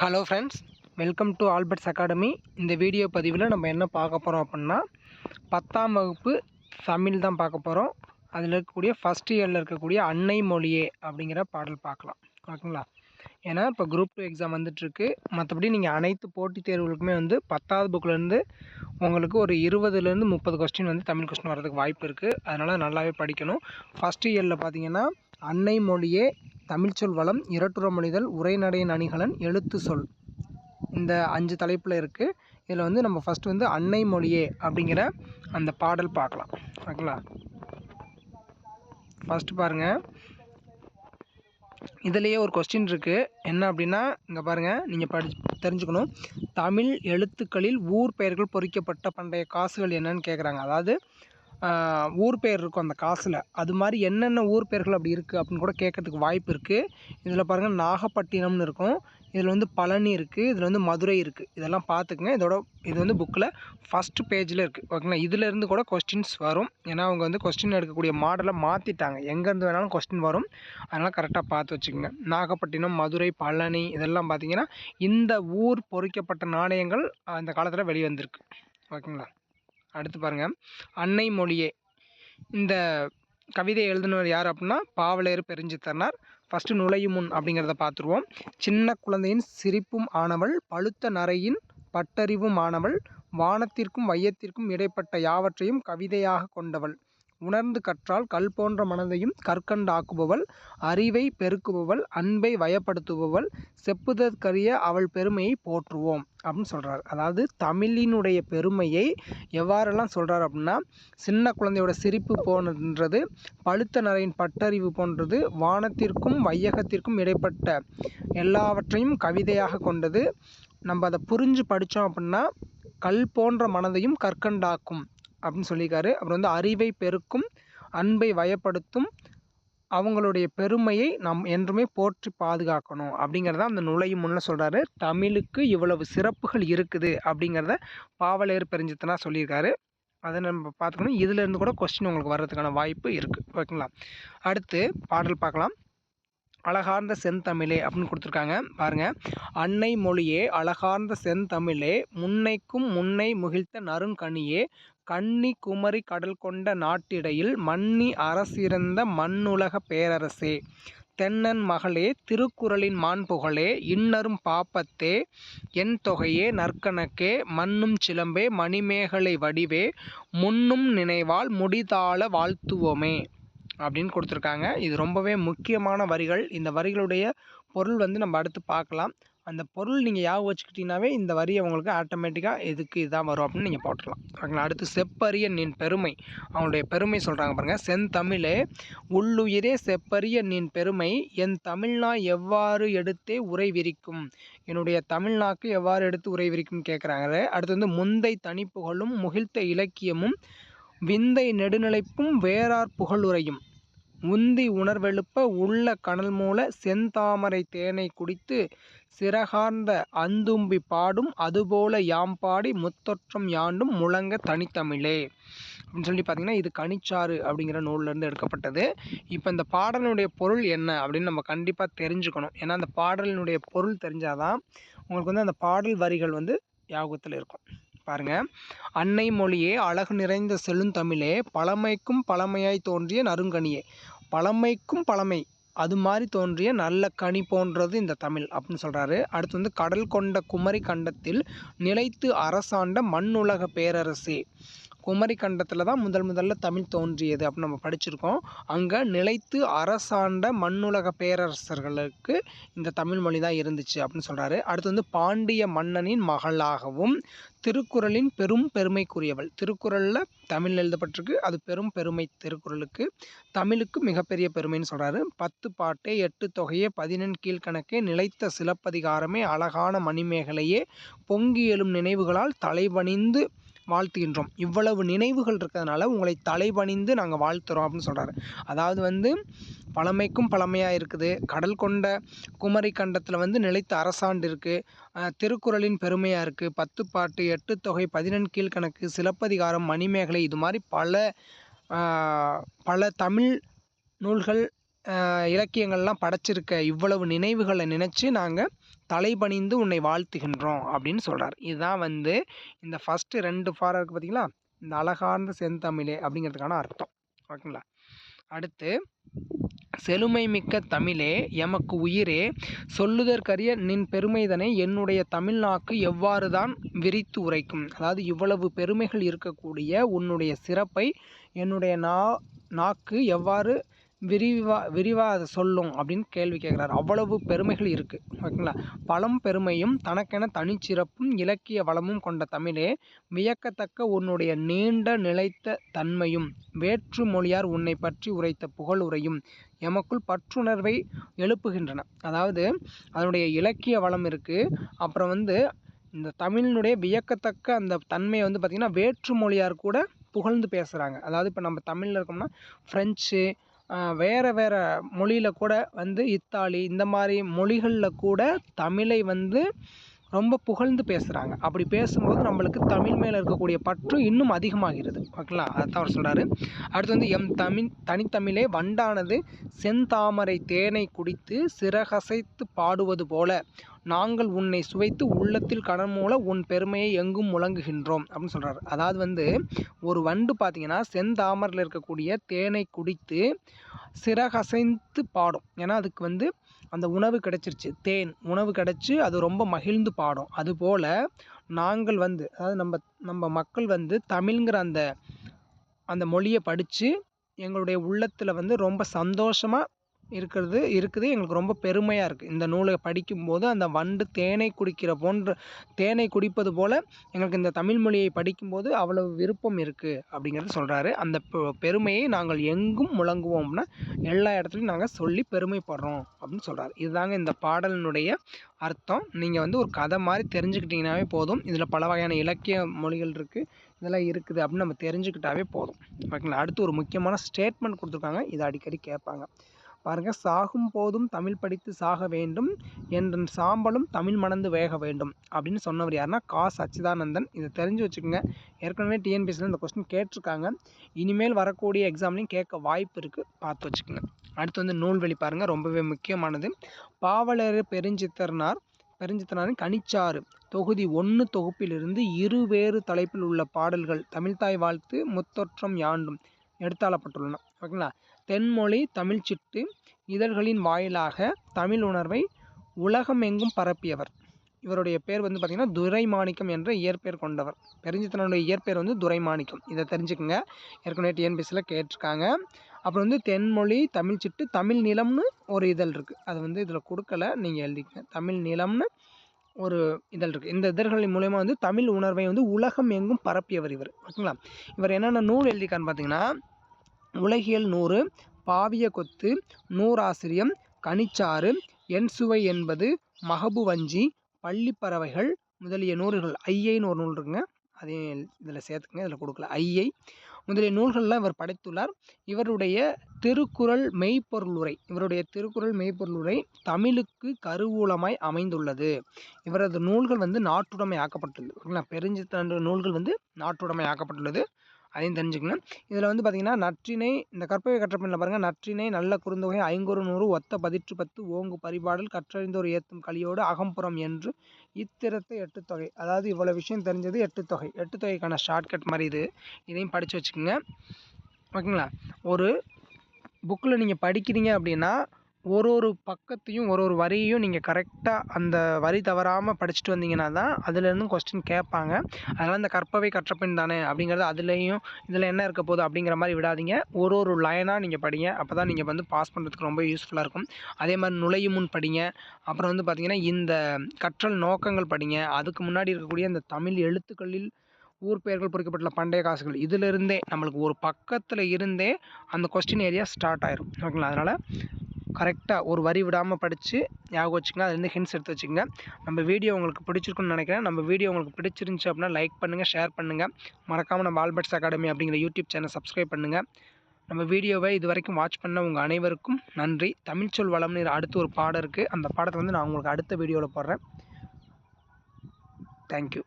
Hello friends welcome to Albert's academy இந்த video பதிவில் நம்ம என்ன பார்க்க போகிறோம் அப்படின்னா பத்தாம் வகுப்பு தமிழ் தான் பார்க்க போகிறோம் அதில் இருக்கக்கூடிய ஃபஸ்ட் இயரில் இருக்கக்கூடிய அன்னை மொழியே அப்படிங்கிற பாடல் பார்க்கலாம். ஓகேங்களா? ஏன்னா இப்போ குரூப் டூ எக்ஸாம் வந்துட்டுருக்கு. மற்றபடி நீங்கள் அனைத்து போட்டித் தேர்வுகளுக்குமே வந்து பத்தாவது புக்கிலேருந்து உங்களுக்கு ஒரு இருபதுலேருந்து முப்பது கொஸ்டின் வந்து தமிழ் கொஸ்டின் வரதுக்கு வாய்ப்பு இருக்குது அதனால் நல்லாவே படிக்கணும். ஃபஸ்ட் இயரில் பார்த்தீங்கன்னா அன்னை மொழியே தமிழ்ச்சொல் வளம் இரட்டுற மொழிதல் உரைநடையின் அணிகலன் எழுத்து சொல். இந்த அஞ்சு தலைப்பில் இருக்குது இதில் வந்து நம்ம ஃபஸ்ட்டு வந்து அன்னை மொழியே அப்படிங்கிற அந்த பாடல் பார்க்கலாம். ஓகேங்களா? ஃபஸ்ட்டு பாருங்கள் இதுலேயே ஒரு கொஸ்டின் இருக்குது என்ன அப்படின்னா இங்கே பாருங்கள் நீங்கள் படி தெரிஞ்சுக்கணும். தமிழ் எழுத்துக்களில் ஊர் பெயர்கள் பொறிக்கப்பட்ட பண்டைய காசுகள் என்னன்னு கேட்குறாங்க அதாவது ஊர் பேர் இருக்கும் அந்த காசில். அது மாதிரி என்னென்ன ஊர் பெயர்கள் அப்படி இருக்குது அப்படின்னு கூட கேட்கறதுக்கு வாய்ப்பு இருக்குது இதில் பாருங்கள் நாகப்பட்டினம்னு இருக்கும். இதில் வந்து பழனி இருக்குது இதில் வந்து மதுரை இருக்குது இதெல்லாம் பார்த்துக்குங்க. இதோட இது வந்து புக்கில் ஃபஸ்ட்டு பேஜில் இருக்குது ஓகேங்களா இதிலேருந்து கூட கொஸ்டின்ஸ் வரும். ஏன்னா அவங்க வந்து கொஸ்டின் எடுக்கக்கூடிய மாடலை மாற்றிட்டாங்க எங்கேருந்து வேணாலும் கொஸ்டின் வரும். அதனால் கரெக்டாக பார்த்து வச்சுக்கோங்க. நாகப்பட்டினம் மதுரை பழனி இதெல்லாம் பார்த்தீங்கன்னா இந்த ஊர் பொறிக்கப்பட்ட நாணயங்கள் அந்த காலத்தில் வெளிவந்திருக்கு. ஓகேங்களா அடுத்து பாருங்கள் அன்னை மொழியே. இந்த கவிதை எழுதினவர் யார் அப்படின்னா பாவலேறு பெருஞ்சித்தனார். ஃபஸ்ட்டு நுழையும் முன் அப்படிங்கிறத பார்த்துருவோம் சின்ன குழந்தையின் சிரிப்பும் ஆனவள் பழுத்த நரையின் பட்டறிவும் ஆனவள் வானத்திற்கும் வையத்திற்கும் இடைப்பட்ட யாவற்றையும் கவிதையாக கொண்டவள். உணர்ந்து கற்றால் கல் போன்ற மனதையும் கற்கண்டாக்குபவள் அறிவை பெருக்குபவள் அன்பை வயப்படுத்துபவள் செப்புதற்கரிய அவள் பெருமையை போற்றுவோம் அப்படின்னு சொல்கிறார் அதாவது தமிழினுடைய பெருமையை எவ்வாறெல்லாம் சொல்கிறார் அப்படின்னா சின்ன குழந்தையோட சிரிப்பு போன்றது பழுத்த நரையின் பட்டறிவு போன்றது வானத்திற்கும் வையகத்திற்கும் இடைப்பட்ட எல்லாவற்றையும் கவிதையாக கொண்டது. நம்ம அதை புரிஞ்சு படித்தோம் அப்படின்னா கல் போன்ற மனதையும் கற்கண்டாக்கும் அப்படின்னு சொல்லியிருக்காரு. அப்புறம் வந்து அறிவை பெருக்கும் அன்பை வயப்படுத்தும் அவங்களுடைய பெருமையை நாம் என்றுமே போற்றி பாதுகாக்கணும் அப்படிங்கிறத அந்த நுழையும் முன்ன சொல்கிறாரு தமிழுக்கு இவ்வளவு சிறப்புகள் இருக்குது அப்படிங்கிறத பாவலேர் பெருஞ்சித்தனா சொல்லியிருக்காரு. அதை நம்ம பார்த்துக்கணும். இதுலேருந்து கூட கொஸ்டின் உங்களுக்கு வர்றதுக்கான வாய்ப்பு இருக்குது ஓகேங்களா? அடுத்து பாடல் பார்க்கலாம். அழகார்ந்த செந்தமிழே அப்படின்னு கொடுத்துருக்காங்க. பாருங்க. அன்னை மொழியே அழகார்ந்த செந்தமிழே முன்னைக்கும் முன்னை முகிழ்த்த நறுங்கனியே கன்னி குமரி கடல் கொண்ட நாட்டிடையில் மன்னி அரசிறந்த மண்ணுலக பேரரசே. தென்னன் மகளே திருக்குறளின் மாண்புகளே இன்னரும் பாப்பத்தே என் தொகையே நற்கணக்கே மண்ணும் சிலம்பே மணிமேகலை வடிவே முன்னும் நினைவால் முடிதாள வாழ்த்துவோமே. அப்படின்னு கொடுத்துருக்காங்க. இது ரொம்பவே முக்கியமான வரிகள். இந்த வரிகளுடைய பொருள் வந்து நம்ம அடுத்து பார்க்கலாம். அந்த பொருள் நீங்கள் ஞாபகம் வச்சுக்கிட்டிங்கனாவே இந்த வரி உங்களுக்கு ஆட்டோமேட்டிக்காக எதுக்கு இதாக வரும் அப்படின்னு நீங்கள் போட்டுடலாம் ஓகேங்களா? அடுத்து செப்பரிய நின் பெருமை. அவங்களுடைய பெருமை சொல்கிறாங்க பாருங்கள் செந்தமிழே உள்ளுயிரே செப்பரிய நின் பெருமை. என் தமிழ்நா எவ்வாறு எடுத்தே உரை விரிக்கும்? என்னுடைய தமிழ்நாக்கு எவ்வாறு எடுத்து உரை விரிக்கும் கேட்குறாங்க அடுத்து வந்து முந்தை தனிப்புகளும் முகிழ்த்த இலக்கியமும் விந்தை நெடுநிலைப்பும் வேறார் புகழுரையும் உந்தி உணர்வெழுப்ப உள்ள கனல் மூல செந்தாமரை தேனை குடித்து சிறகார்ந்த அந்தும்பி பாடும் அதுபோல யாம் பாடி முத்தொற்றம் யாண்டும் முழங்க தனித்தமிழே. அப்படின்னு சொல்லி பார்த்தீங்கன்னா இது கனிச்சாறு அப்படிங்கிற நூல்லேருந்து எடுக்கப்பட்டது. இப்போ இந்த பாடலினுடைய பொருள் என்ன அப்படின்னு நம்ம கண்டிப்பாக தெரிஞ்சுக்கணும். ஏன்னா அந்த பாடலினுடைய பொருள் தெரிஞ்சாதான் உங்களுக்கு வந்து அந்த பாடல் வரிகள் வந்து யாகத்தில் இருக்கும். பாருங்க. அன்னை மொழியே அழகு நிறைந்த செழுந்தமிழே பழமைக்கும் பழமையாய் தோன்றிய நறுங்கனியே பழமைக்கும் பழமை அது மாதிரி தோன்றிய நல்ல கனி போன்றது இந்த தமிழ் அப்படின்னு சொல்கிறாரு அடுத்து வந்து கடல் கொண்ட குமரி கண்டத்தில் நிலைத்து அரசாண்ட மண்ணுலக பேரரசே. குமரி கண்டத்தில் தான் முதல் முதல்ல தமிழ் தோன்றியது அப்படின்னு நம்ம படிச்சிருக்கோம். அங்கே நிலைத்து அரசாண்ட மண்ணுலக பேரரசர்களுக்கு இந்த தமிழ் மொழி தான் இருந்துச்சு அப்படின்னு சொல்கிறாரு அடுத்து வந்து பாண்டிய மன்னனின் மகளாகவும் திருக்குறளின் பெரும் பெருமைக்குரியவள். திருக்குறளில் தமிழ் எழுதப்பட்டிருக்கு. அது பெரும் பெருமை திருக்குறளுக்கு. தமிழுக்கு மிகப்பெரிய பெருமைன்னு சொல்கிறாரு பத்து பாட்டே எட்டு தொகையே பதினெண் கீழ்கணக்கே நிலைத்த சிலப்பதிகாரமே அழகான மணிமேகலையே பொங்கி எழும் நினைவுகளால் தலைவணிந்து வாழ்த்துகின்றோம். இவ்வளவு நினைவுகள் இருக்கிறதுனால உங்களை தலைபணிந்து நாங்கள் வாழ்த்துறோம் அப்படின்னு சொல்கிறாரு அதாவது வந்து பழமைக்கும் பழமையாக இருக்குது. கடல் கொண்ட குமரி கண்டத்தில் வந்து நிலைத்த அரசாண்டு இருக்குது திருக்குறளின் பெருமையாக இருக்குது பத்து பாட்டு எட்டு தொகை பதினெண் கீழ்கணக்கு சிலப்பதிகாரம் மணிமேகலை இது மாதிரி பல பல தமிழ் நூல்கள் இலக்கியங்கள்லாம் படைச்சிருக்க இவ்வளவு நினைவுகளை நினச்சி நாங்கள் தலைபணிந்து உன்னை வாழ்த்துகின்றோம் அப்படின்னு சொல்கிறார் இதுதான் வந்து இந்த ஃபஸ்ட்டு ரெண்டு ஃபாரம் இருக்குது பார்த்தீங்களா இந்த அழகார்ந்த செந்தமிழே அப்படிங்கிறதுக்கான அர்த்தம். ஓகேங்களா? அடுத்து செழுமை மிக்க தமிழே எமக்கு உயிரே சொல்லுதற்கரிய நின் பெருமைதனை என்னுடைய தமிழ்நாக்கு எவ்வாறு தான் விரித்து உரைக்கும்? அதாவது இவ்வளவு பெருமைகள் இருக்கக்கூடிய உன்னுடைய சிறப்பை என்னுடைய நா நாக்கு எவ்வாறு விரிவா விரிவாக அதை சொல்லும் அப்படின்னு கேள்வி கேட்குறாரு. அவ்வளவு பெருமைகள் இருக்குது ஓகேங்களா? பழம் பெருமையும் தனக்கென தனிச்சிறப்பும் இலக்கிய வளமும் கொண்ட தமிழே வியக்கத்தக்க உன்னுடைய நீண்ட நிலைத்த தன்மையும் வேற்று மொழியார் உன்னை பற்றி உரைத்த புகழுரையும் எமக்குள் பற்றுணர்வை எழுப்புகின்றன. அதாவது அதனுடைய இலக்கிய வளம் இருக்குது அப்புறம் வந்து இந்த தமிழினுடைய வியக்கத்தக்க அந்த தன்மையை வந்து பார்த்திங்கன்னா வேற்று மொழியார் கூட புகழ்ந்து பேசுகிறாங்க அதாவது இப்போ நம்ம தமிழில் இருக்கோம்னா ஃப்ரெஞ்சு வேறு வேறு மொழியில் கூட வந்து இத்தாலி இந்த மாதிரி மொழிகளில் கூட தமிழை வந்து ரொம்ப புகழ்ந்து பேசுகிறாங்க அப்படி பேசும்போது நம்மளுக்கு தமிழ் மேலே இருக்கக்கூடிய பற்று இன்னும் அதிகமாகிறது. ஓகேங்களா? அதான் அவர் சொல்கிறாரு அடுத்து வந்து எம் தமிழ் தனித்தமிழே வண்டானது செந்தாமரை தேனை குடித்து சிறகசைத்து பாடுவது போல நாங்கள் உன்னை சுவைத்து உள்ளத்தில் கடன் மூல உன் பெருமையை எங்கும் முழங்குகின்றோம் அப்படின்னு சொல்கிறார் அதாவது வந்து ஒரு வண்டு பார்த்தீங்கன்னா செந்தாமரில் இருக்கக்கூடிய தேனை குடித்து சிறகசைந்து பாடும். ஏன்னா அதுக்கு வந்து அந்த உணவு கிடச்சிருச்சு. தேன் உணவு கிடச்சி அது ரொம்ப மகிழ்ந்து பாடும். அதுபோல் நாங்கள் வந்து அதாவது நம்ம நம்ம மக்கள் வந்து தமிழ்ங்கிற அந்த அந்த மொழியை படித்து எங்களுடைய உள்ளத்தில் வந்து ரொம்ப சந்தோஷமாக இருக்கிறது இருக்குது. எங்களுக்கு ரொம்ப பெருமையாக இருக்குது இந்த நூலை படிக்கும்போது அந்த வண்டு தேனை குடிக்கிற போன்ற தேனை குடிப்பது போல் எங்களுக்கு இந்த தமிழ் மொழியை படிக்கும்போது அவ்வளவு விருப்பம் இருக்குது அப்படிங்கிறத சொல்கிறாரு அந்த பெருமையை நாங்கள் எங்கும் முழங்குவோம்னா எல்லா இடத்துலையும் நாங்கள் சொல்லி பெருமைப்படுறோம் அப்படின்னு சொல்கிறாரு இதுதாங்க இந்த பாடலினுடைய அர்த்தம். நீங்கள் வந்து ஒரு கதை மாதிரி தெரிஞ்சுக்கிட்டிங்கனாவே போதும். இதில் பல வகையான இலக்கிய மொழிகள் இருக்குது இதெல்லாம் இருக்குது அப்படின்னு நம்ம தெரிஞ்சுக்கிட்டாவே போதும். ஓகேங்களா? அடுத்து ஒரு முக்கியமான ஸ்டேட்மெண்ட் கொடுத்துருக்காங்க. இதை அடிக்கடி கேட்பாங்க. பாருங்கள் சாகும் போதும் தமிழ் படித்து சாக வேண்டும் என்ற சாம்பலும் தமிழ் மணந்து வேக வேண்டும் அப்படின்னு சொன்னவர் யாருன்னா கா. சச்சிதானந்தன். இதை தெரிஞ்சு வச்சுக்கோங்க. ஏற்கனவே டிஎன்பிஎஸ்சியில் இந்த கொஸ்டின் கேட்டிருக்காங்க. இனிமேல் வரக்கூடிய எக்ஸாம்லையும் கேட்க வாய்ப்பு இருக்குது பார்த்து வச்சுக்கோங்க. அடுத்து வந்து நூல்வெளி பாருங்கள் ரொம்பவே முக்கியமானது. பாவலர் பெருஞ்சித்தர்னார் பெருஞ்சித்தனாரின் கனிச்சாறு. தொகுதி ஒன்று தொகுப்பிலிருந்து இரு வேறு தலைப்பில் உள்ள பாடல்கள் தமிழ்தாய் வாழ்த்து முத்தொற்றம் யாண்டும் எடுத்தாளப்பட்டுள்ளன. ஓகேங்களா? தென்மொழி தமிழ்ச்சிட்டு இதழ்களின் வாயிலாக தமிழ் உணர்வை உலகமெங்கும் பரப்பியவர். இவருடைய பேர் வந்து பார்த்திங்கன்னா துரைமாணிக்கம் என்ற இயற்பெயர் கொண்டவர். பெருஞ்சித்தனுடைய இயற்பெயர் வந்து துரைமாணிக்கம். இதை தெரிஞ்சுக்கோங்க. ஏற்கனவே டிஎன்பிசியில் கேட்டிருக்காங்க. அப்புறம் வந்து தென்மொழி தமிழ் சிட்டு தமிழ் நிலம்னு ஒரு இதழ் இருக்குது அது வந்து இதில் கொடுக்கல. நீங்கள் எழுதிக்கங்க. தமிழ் நிலம்னு ஒரு இதழ் இருக்குது இந்த இதழ்களின் மூலயமா வந்து தமிழ் உணர்வை வந்து உலகம் எங்கும் பரப்பியவர் இவர். ஓகேங்களா? இவர் என்னென்ன நூல் எழுதிக்கான்னு பார்த்தீங்கன்னா உலகியல் நூறு பாவிய கொத்து நூறாசிரியம் கனிச்சாறு என் சுவை என்பது மகபுவஞ்சி பள்ளிப்பறவைகள் முதலிய நூல்கள். ஐயைன்னு ஒரு நூல் இருக்குங்க. அதே இதில் சேர்த்துக்கங்க. இதில் கொடுக்கல. ஐயை. முதலிய நூல்கள்லாம் இவர் படைத்துள்ளார். இவருடைய திருக்குறள் மெய்ப்பொருள் உரை இவருடைய திருக்குறள் மெய்ப்பொருள் உரை தமிழுக்கு கருவூலமாய் அமைந்துள்ளது. இவரது நூல்கள் வந்து நாட்டுடைமை ஆக்கப்பட்டுள்ளது. பெருஞ்சித்தன்ற நூல்கள் வந்து நாட்டுடைமை ஆக்கப்பட்டுள்ளது. அதையும் தெரிஞ்சுக்கணும். இதில் வந்து பார்த்திங்கன்னா நற்றினை இந்த கற்பவை கற்றப்பின்ல பாருங்கள் நற்றினை நல்ல குறுந்தொகை ஐங்குறு நூறு ஒத்த பதிற்று பத்து ஓங்கு பரிபாடல் கற்றறிந்தோர் ஏத்தும் கலியோடு அகம்புறம் என்று இத்திரத்தை எட்டு தொகை. அதாவது இவ்வளோ விஷயம் தெரிஞ்சது எட்டு தொகை. எட்டு தொகைக்கான ஷார்ட்கட் மாதிரி இது. இதையும் படித்து வச்சுக்கோங்க. ஓகேங்களா? ஒரு புக்கில் நீங்கள் படிக்கிறீங்க அப்படின்னா ஒரு ஒரு பக்கத்தையும் ஒரு ஒரு வரியையும் நீங்கள் கரெக்டாக அந்த வரி தவறாமல் படிச்சுட்டு வந்தீங்கன்னா தான் அதுலேருந்தும் கொஸ்டின் கேட்பாங்க. அதனால் இந்த கற்பவை கற்றப்பின் தானே அப்படிங்கிறது அதுலேயும் இதில் என்ன இருக்க போகுது அப்படிங்கிற மாதிரி விடாதீங்க. ஒரு ஒரு லைனாக நீங்கள் படிங்க. அப்போ தான் நீங்கள் வந்து பாஸ் பண்ணுறதுக்கு ரொம்ப யூஸ்ஃபுல்லாக இருக்கும். அதே மாதிரி நுழையும் முன் படிங்க. அப்புறம் வந்து பார்த்திங்கன்னா இந்த கற்றல் நோக்கங்கள் படிங்க. அதுக்கு முன்னாடி இருக்கக்கூடிய இந்த தமிழ் எழுத்துக்களில் ஊர் பெயர்கள் பொறிக்கப்பட்டுள்ள பண்டைய காசுகள் இதிலிருந்தே நம்மளுக்கு ஒரு பக்கத்தில் இருந்தே அந்த கொஸ்டின் ஏரியா ஸ்டார்ட் ஆயிரும். ஓகேங்களா? அதனால் கரெக்டாக ஒரு வரி விடாமல் படித்து ஞாபகம் வச்சுக்கோங்க. அதுலேருந்து ஹிண்ட்ஸ் எடுத்து வச்சுக்கோங்க. நம்ம வீடியோ உங்களுக்கு பிடிச்சிருக்குன்னு நினைக்கிறேன். நம்ம வீடியோ உங்களுக்கு பிடிச்சிருந்துச்சி அப்படின்னா லைக் பண்ணுங்கள் ஷேர் பண்ணுங்கள் மறக்காமல் நம்ம ஆல்பர்ட்ஸ் அகாடமி அப்படிங்கிற யூடியூப் சேனல் சப்ஸ்கிரைப் பண்ணுங்கள் நம்ம வீடியோவை இது வரைக்கும் வாட்ச் பண்ண உங்கள் அனைவருக்கும் நன்றி. தமிழ்ச்சொல் வளம்னு அடுத்து ஒரு பாடம் இருக்குது அந்த பாடத்தை வந்து நான் உங்களுக்கு அடுத்த வீடியோவில் போடுறேன். தேங்க்யூ